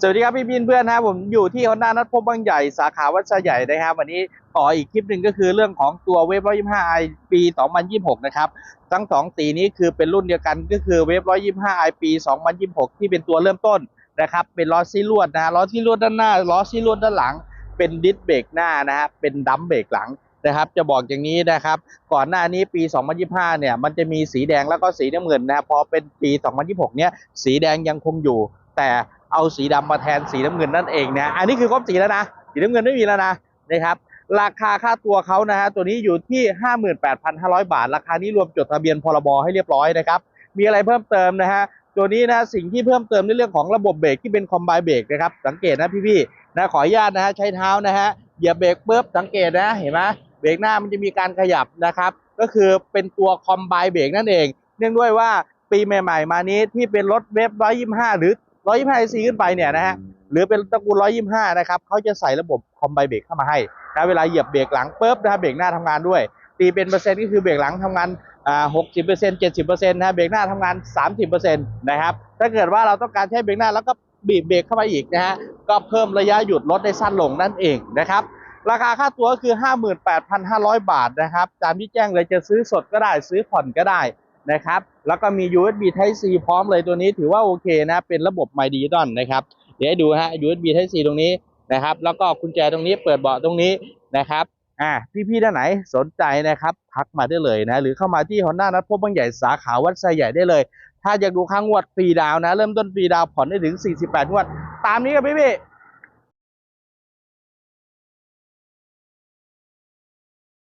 สวัสดีครับพี่บินเพื่อนนะครับผมอยู่ที่ฮอนด้านัดพบบางใหญ่สาขาวัดสะใหญ่นะครับวันนี้ต่ออีกคลิปหนึ่งก็คือเรื่องของตัวเวฟ125 i ปี2026นะครับทั้งสองสีนี้คือเป็นรุ่นเดียวกันก็คือเวฟ125 i ปี2026ที่เป็นตัวเริ่มต้นนะครับเป็นล้อซี่ลวดนะฮะล้อซี่ลวดด้านหน้าล้อซี่ลวดด้านหลัง เป็นดิสเบรกหน้านะฮะเป็นดัมเบรกหลังนะครับจะบอกอย่างนี้นะครับก่อนหน้านี้ปี 2025 เนี่ยมันจะมีสีแดงแล้วก็สีน้ำเงินนะพอเป็นปี 2026 เนี่ยสีแดงยังคงอยู่ แต่ เอาสีดำมาแทนสีน้ำเงินนั่นเองนะอันนี้คือครบสีแล้วนะสีน้ำเงินไม่มีแล้วนะนะครับราคาค่าตัวเขานะฮะตัวนี้อยู่ที่ 58,500 บาท ราคานี้รวมจดทะเบียนพรบให้เรียบร้อยนะครับมีอะไรเพิ่มเติมนะฮะตัวนี้นะสิ่งที่เพิ่มเติมในเรื่องของระบบเบรกที่เป็นคอมไบเบรกนะครับสังเกตนะพี่ๆนะขออนุญาตนะฮะใช้เท้านะฮะเหยียบเบรกปุ๊บสังเกตนะเห็นไหมเบรกหน้ามันจะมีการขยับนะครับก็คือเป็นตัวคอมไบเบรกนั่นเอง เนื่องด้วยว่าปีใหม่ ๆ มานี้ที่เป็นรถเวฟ125 หรือ 125ซีขึ้นไปเนี่ยนะฮะหรือเป็นตระกูล 125 นะครับเขาจะใส่ระบบคอมไบเบรกเข้ามาให้นะเวลาเหยียบเบรกหลังปุ๊บนะฮะเบรกหน้าทำงานด้วย ตีเป็นเปอร์เซ็นต์ก็คือเบรกหลังทำงานอ่า60เปอร์เซ็นต์70เปอร์เซ็นต์นะฮะเบรกหน้าทำงาน30เปอร์เซ็นต์นะครับถ้าเกิดว่าเราต้องการใช้เบรกหน้าแล้วก็บีบเบรกเข้ามาอีกนะฮะก็เพิ่มระยะหยุดรถได้สั้นลงนั่นเองนะครับราคาค่าตัวก็คือ 58,500 บาทนะครับตามที่แจ้งเลยจะซื้อสดก็ได้ซื้อผ่อนก็ได้ นะครับ แล้วก็มี USB Type C พร้อมเลยตัวนี้ถือว่าโอเคนะ เป็นระบบ My Digital นะครับ เดี๋ยวให้ดูฮะ USB Type C ตรงนี้นะครับ แล้วก็กุญแจตรงนี้เปิดเบาะตรงนี้นะครับ อ่า พี่ๆท่านไหนสนใจนะครับ ทักมาได้เลยนะ หรือเข้ามาที่ Honda นัดพบบางใหญ่สาขาวัดไซใหญ่ได้เลย ถ้าอยากดูค่างวดฟรีดาวนะ เริ่มต้นฟรีดาวผ่อนได้ถึง 48งวด ตามนี้ครับพี่ๆ